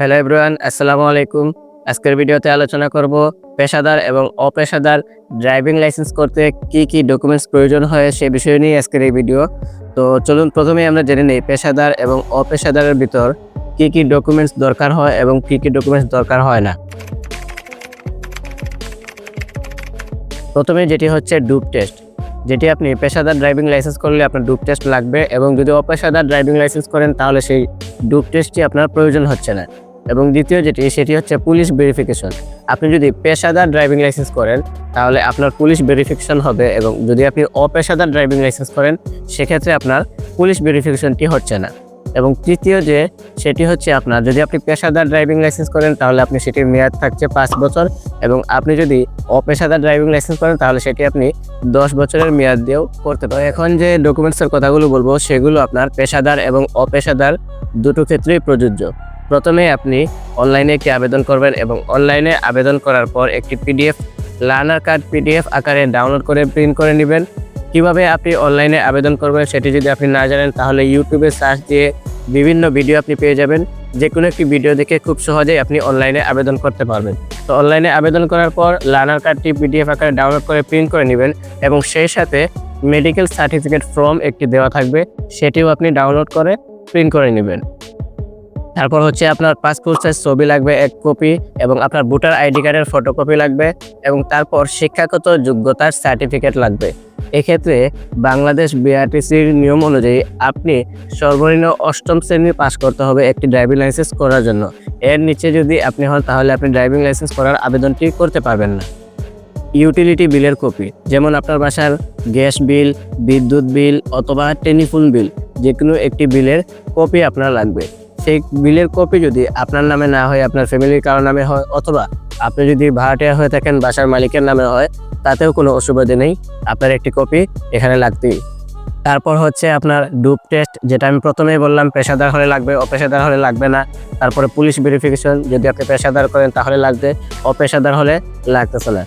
Hello everyone আসসালামু আলাইকুম আজকের ভিডিওতে আলোচনা করব পেশাদার এবং অপেশাদার ড্রাইভিং লাইসেন্স করতে কি কি ডকুমেন্টস প্রয়োজন হয় সে বিষয় নিয়ে আজকের এই ভিডিও। তো চলুন প্রথমে আমরা জেনে নিই পেশাদার এবং অপেশাদারের ভিতর কি কি ডকুমেন্টস দরকার হয় এবং কি কি ডকুমেন্টস দরকার হয় না। প্রথমে যেটি হচ্ছে ডুপ টেস্ট। যেটি আপনি পেশাদার ড্রাইভিং লাইসেন্স করলে আপনার ডুপ টেস্ট লাগবে এবং যদি অপেশাদার ড্রাইভিং লাইসেন্স করেন তাহলে সেই ডুপ টেস্টটি আপনার প্রয়োজন হচ্ছে না। এবং দ্বিতীয় যেটি, সেটি হচ্ছে পুলিশ ভেরিফিকেশন আপনি যদি পেশাদার ড্রাইভিং লাইসেন্স করেন তাহলে আপনার পুলিশ ভেরিফিকেশন হবে এবং যদি আপনি অপেশাদার ড্রাইভিং লাইসেন্স করেন, সেক্ষেত্রে আপনার পুলিশ ভেরিফিকেশনটি হচ্ছে না। এবং তৃতীয় যে, সেটি হচ্ছে আপনার যদি আপনি পেশাদার ড্রাইভিং লাইসেন্স করেন, তাহলে আপনি সেটির মেয়াদ থাকছে পাঁচ বছর এবং আপনি যদি অপেশাদার ড্রাইভিং লাইসেন্স করেন, তাহলে সেটি আপনি দশ বছরের মেয়াদ দিয়েও করতে পারেন। এখন যে ডকুমেন্টসের কথাগুলো বলব, সেগুলো আপনার পেশাদার এবং অপেশাদার দুটো ক্ষেত্রেই প্রযোজ্য। প্রথমে আপনি অনলাইনে একটি আবেদন করবেন এবং অনলাইনে আবেদন করার পর একটি পিডিএফ লার্নার কার্ড পিডিএফ আকারে ডাউনলোড করে প্রিন্ট করে নেবেন। কীভাবে আপনি অনলাইনে আবেদন করবেন সেটি যদি আপনি না জানেন, তাহলে ইউটিউবে সার্চ দিয়ে বিভিন্ন ভিডিও আপনি পেয়ে যাবেন। যে কোনো একটি ভিডিও দেখে খুব সহজেই আপনি অনলাইনে আবেদন করতে পারবেন। তো অনলাইনে আবেদন করার পর লার্নার কার্ডটি পিডিএফ আকারে ডাউনলোড করে প্রিন্ট করে নেবেন এবং সেই সাথে মেডিকেল সার্টিফিকেট ফর্ম একটি দেওয়া থাকবে, সেটিও আপনি ডাউনলোড করে প্রিন্ট করে নেবেন। তারপর হচ্ছে আপনার পাসপোর্ট সাইজ ছবি লাগবে এক কপি এবং আপনার ভোটার আইডি কার্ডের ফটোকপি লাগবে এবং তারপর শিক্ষাগত যোগ্যতার সার্টিফিকেট লাগবে। এক্ষেত্রে বাংলাদেশ বিআরটিসির নিয়ম অনুযায়ী আপনি সর্বনিম্ন অষ্টম শ্রেণি পাস করতে হবে একটি ড্রাইভিং লাইসেন্স করার জন্য। এর নিচে যদি আপনি হন, তাহলে আপনি ড্রাইভিং লাইসেন্স করার আবেদনটি করতে পারবেন না। ইউটিলিটি বিলের কপি যেমন আপনার বাসার গ্যাস বিল, বিদ্যুৎ বিল অথবা টেলিফোন বিল যে কোনো একটি বিলের কপি আপনার লাগবে। সেই বিলের কপি যদি আপনার নামে না হয়, আপনার ফ্যামিলির কারও নামে হয়, অথবা আপনি যদি ভাড়াটিয়া হয়ে থাকেন, বাসার মালিকের নামে হয় তাতেও কোনো অসুবিধা নেই। আপনার একটি কপি এখানে লাগতেই তারপর হচ্ছে আপনার ডুপ টেস্ট, যেটা আমি প্রথমেই বললাম, পেশাদার হলে লাগবে, অপেশাদার হলে লাগবে না। তারপরে পুলিশ ভেরিফিকেশন যদি আপনি পেশাদার করেন, তাহলে লাগবে। অপেশাদার হলে লাগতেছে না।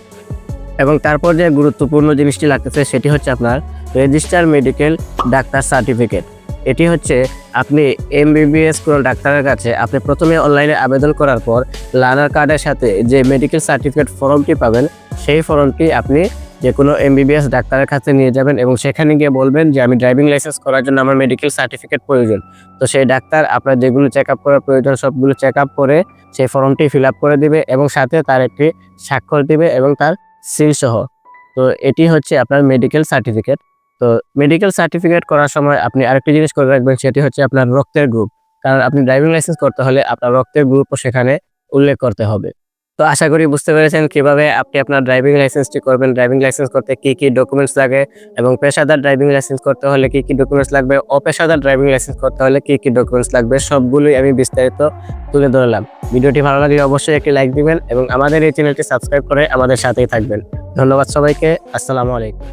এবং তারপর যে গুরুত্বপূর্ণ জিনিসটি লাগতেছে, সেটি হচ্ছে আপনার রেজিস্টার মেডিকেল ডাক্তার সার্টিফিকেট এটি হচ্ছে আপনি এমবিবিএস কোনো ডাক্তারের কাছে আপনি প্রথমে অনলাইনে আবেদন করার পর লার্নার কার্ডের সাথে যে মেডিকেল সার্টিফিকেট ফর্মটি পাবেন, সেই ফর্মটি আপনি যে কোনো এমবিবিএস ডাক্তারের কাছে নিয়ে যাবেন এবং সেখানে গিয়ে বলবেন যে, আমি ড্রাইভিং লাইসেন্স করার জন্য আমার মেডিকেল সার্টিফিকেট প্রয়োজন। তো সেই ডাক্তার আপনার যেগুলো চেক আপ করার প্রয়োজন, সবগুলো চেক আপ করে সেই ফর্মটি ফিল আপ করে দিবে এবং সাথে তার একটি স্বাক্ষর দিবে এবং তার সিল সহ। তো এটি হচ্ছে আপনার মেডিকেল সার্টিফিকেট তো মেডিকেল সার্টিফিকেট করার সময় আপনি আরেকটি জিনিস করে রাখবেন, সেটি হচ্ছে আপনার রক্তের গ্রুপ কারণ আপনি ড্রাইভিং লাইসেন্স করতে হলে আপনার রক্তের গ্রুপও সেখানে উল্লেখ করতে হবে। তো আশা করি বুঝতে পেরেছেন কীভাবে আপনি আপনার ড্রাইভিং লাইসেন্সটি করবেন। ড্রাইভিং লাইসেন্স করতে কি কি ডকুমেন্টস লাগে এবং পেশাদার ড্রাইভিং লাইসেন্স করতে হলে কি কি ডকুমেন্টস লাগবে? অপেশাদার ড্রাইভিং লাইসেন্স করতে হলে কি কি ডকুমেন্টস লাগবে? সবগুলোই আমি বিস্তারিত তুলে ধরলাম। ভিডিওটি ভালো লাগলে অবশ্যই একটি লাইক দিবেন এবং আমাদের এই চ্যানেলটি সাবস্ক্রাইব করে আমাদের সাথেই থাকবেন। ধন্যবাদ সবাইকে। আসসালামু আলাইকুম।